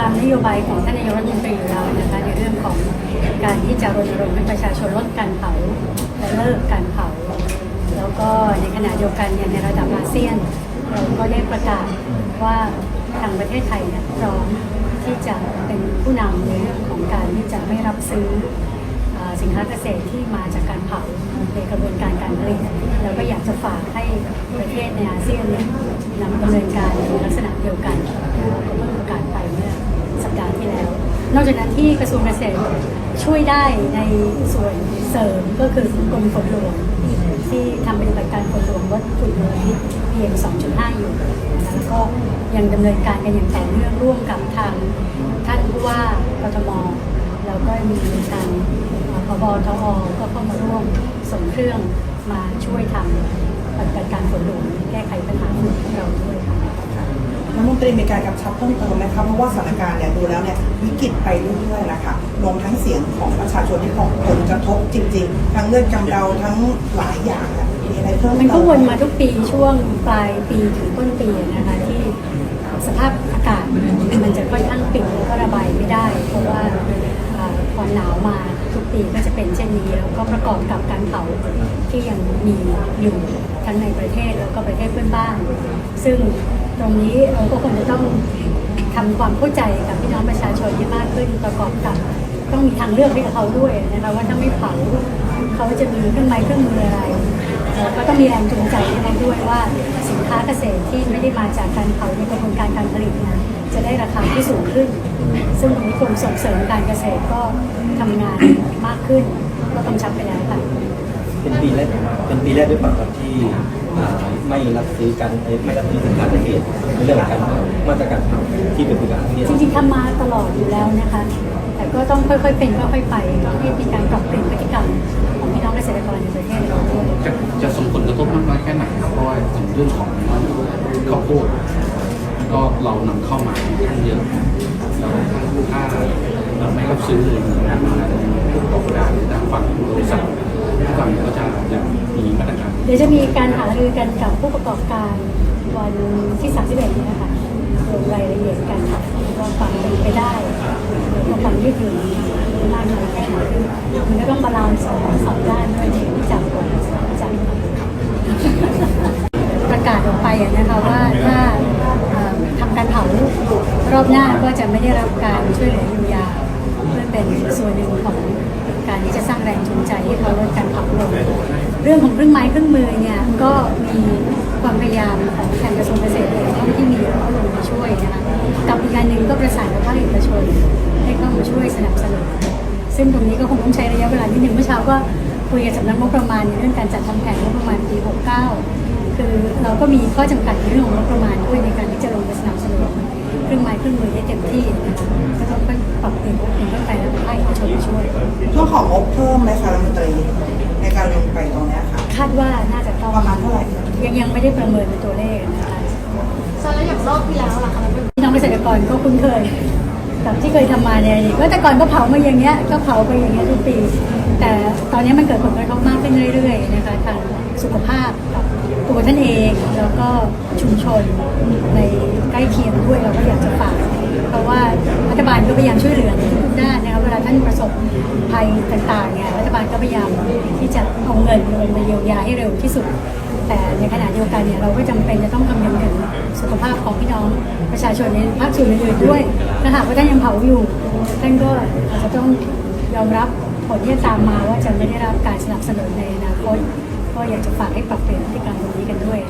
ตามนโยบายของท่านนายกรัฐมนตรีอยู่แล้วนะคะในเรื่องของการที่จะรณรงค์ให้ประชาชนลดการเผาและเลิกการเผา แล้วก็ในขณะเดียวกันเนี่ยในระดับอาเซียน เราก็ได้ประกาศว่าทางประเทศไทยเนี่ยพร้อมที่จะเป็นผู้นำในเรื่องของการที่จะไม่รับซื้อสินค้าเกษตรที่มาจากการเผาในกระบวนการการผลิตแล้วก็อยากจะฝากให้ประเทศในอาเซียนเนี่ยนำดำเนินการในลักษณะเดียวกันเพิ่งประกาศไปเมื่อสัปดาห์ที่แล้ว นอกจากนั้นที่กระทรวงเกษตรช่วยได้ในส่วนเสริมก็คือกรมฝนหลวงที่ทำปฏิบัติการฝนหลวงลดฝุ่นมลพิษ PM 2.5 อยู่นะคะแล้วก็ยังดำเนินการกันอย่างต่อเนื่องร่วมกับทางท่านผู้ว่ากทมแล้วก็มีทางพบทอก็เข้ามาร่วมส่งเครื่องมาช่วยทำปฏิบัติการฝนหลวงแก้ไขปัญหาฝุ่นให้เราด้วยค่ะ ตรีมีการกำชับเพิ่มเติมไหมคะเพราะว่าสถานการณ์เนี่ยดูแล้วเนี่ยวิกฤตไปเรื่อยๆนะคะรวมทั้งเสียงของประชาชนที่ของผลกระทบจริง ๆ ทั้งเรื่องจำเราทั้งหลายอย่างอะมีอะไรเพิ่มเติมมันก็วนมาทุกปีช่วงปลายปีถึงต้นปีนะคะที่สภาพอากาศมันจะค่อนข้างปิดแล้วก็ระบายไม่ได้ เพราะว่าเอ่อพอหนาวมา ปีก็จะเป็นเช่นนี้แล้วก็ประกอบกับการเผาที่ยังมีอยู่ทั้งในประเทศแล้วก็ประเทศเพื่อนบ้าน ซึ่งตรงนี้เราก็คงจะต้องทำความเข้าใจกับพี่น้องประชาชนให้มากขึ้นประกอบกับต้องมีทางเลือกให้กับเขาด้วยนะคะว่าถ้าไม่เผาเขาจะมีเครื่องไม้เครื่องมืออะไรก็ต้องมีแรงจูงใจให้เขาด้วยว่าสินค้าเกษตรที่ไม่ได้มาจากการเผาในกระบวนการการผลิตนะ จะได้ราคาที่สูงขึ้น ซึ่งตรงนี้กรมส่งเสริมการเกษตรก็ทำงานมากขึ้น ก็กำชับไปแล้วค่ะ เป็นปีแรกเป็นปีแรกด้วยป่ะครับที่อ่าไม่รับซื้อกันเอ้ยไม่รับซื้อสินค้าเกษตรในเรื่องของการมาตรการที่เป็นประกาศที่จริงๆทำมาตลอดอยู่แล้วนะคะ แต่ก็ต้องค่อยๆเป็นค่อยๆไปก็ให้มีการปรับเปลี่ยนพฤติกรรมของพี่น้องเกษตรกรในประเทศเราด้วย จะจะส่งผลกระทบมากน้อยแค่ไหนครับเพราะว่าถึงเรื่องของข้าวโพด ก็เรานำเข้ามาค่อนข้งเยอะแล้วถ้าเราไม่รับซื้อเลยนะผู้ประกอบการทางฝั่งบริษัททุกฝั่งก็จะยังมีมาตรการเดี๋ยวจะมีการหารือกันกับผู้ประกอบการวันที่31นี้นะคะลงรายละเอียดกันค่ะว่าฟังเป็นไปได้หรือว่าฟังยืดหยุ่นมากน้อยแค่ไหนมันก็ต้องบาลานซ์สองสองด้านด้วยที่จับจับประกาศออกไปนะคะว่าถ้าเอ่อทำการเผา รอบหน้าก็จะไม่ได้รับการช่วยเหลือเยียวยาเพื่อเป็นส่วนหนึ่งของการที่จะสร้างแรงจูงใจให้เขาลดการเผาลงเรื่องของเครื่องไม้เครื่องมือเนี่ยก็มีความพยายามของทางกระทรวงเกษตรเองเท่าที่มีก็ลงมาช่วยนะคะกับอีกการหนึ่งก็ประสานกับภาคเอกชนให้เข้ามาช่วยสนับสนุนซึ่งตรงนี้ก็คงต้องใช้ระยะเวลานิดหนึ่งเมื่อเช้าก็คุยกับสำนักงบประมาณในเรื่องการจัดทำแผนงบประมาณปี 69 คือเราก็มีข้อจำกัดในเรื่องของงบประมาณด้วยในการที่จะลงไปสนับสนุน รื่องไม้เครื่องมือได้เต็มที่นะคะก็ต้องค่อยปรับเปลี่ยนเป็นต้นไปแล้วภาคเอกชนมาช่วยเรื่องของงบเพิ่มไหมคะรัฐมนตรีในการลงไปตรงเนี้ยค่ะ คาดว่าน่าจะต้องประมาณเท่าไหร่ยังยังไม่ได้ประเมินเป็นตัวเลขนะคะใช่แล้วอย่างรอบที่แล้วล่ะคะมันเป็นพี่น้องเกษตรกรก็คุ้นเคยกับที่เคยทำมาในอดีตว่าแต่ก่อนก็เผามาอย่างเงี้ยก็เผาไปอย่างเงี้ยทุกปี แต่ตอนนี้มันเกิดผลกระทบมากขึ้นเรื่อยๆนะคะทางสุขภาพกับ ตัวท่านเองแล้วก็ชุมชนในใกล้เคียงด้วยเราก็อยากจะฝากเพราะว่ารัฐบาลก็พยายามช่วยเหลือในทุกด้านนะคะเวลาท่านประสบภัยต่างๆเนี่ยรัฐบาลก็พยายามที่จะเอาเงินลงมาเยียวยาให้เร็วที่สุด แต่ในขณะเดียวกันเนี่ยเราก็จำเป็นจะต้องคำนึงถึงสุขภาพของพี่น้องประชาชนในภาคส่วนอื่นๆด้วยถ้าหากว่าท่านยังเผาอยู่ท่านก็อาจจะต้องยอมรับผลที่ตามมาว่าจะไม่ได้รับการสนับสนุนในอนาคต ก็อยากจะฝากให้ปรับเปลี่ยนพฤติกรรมตรงนี้กันด้วย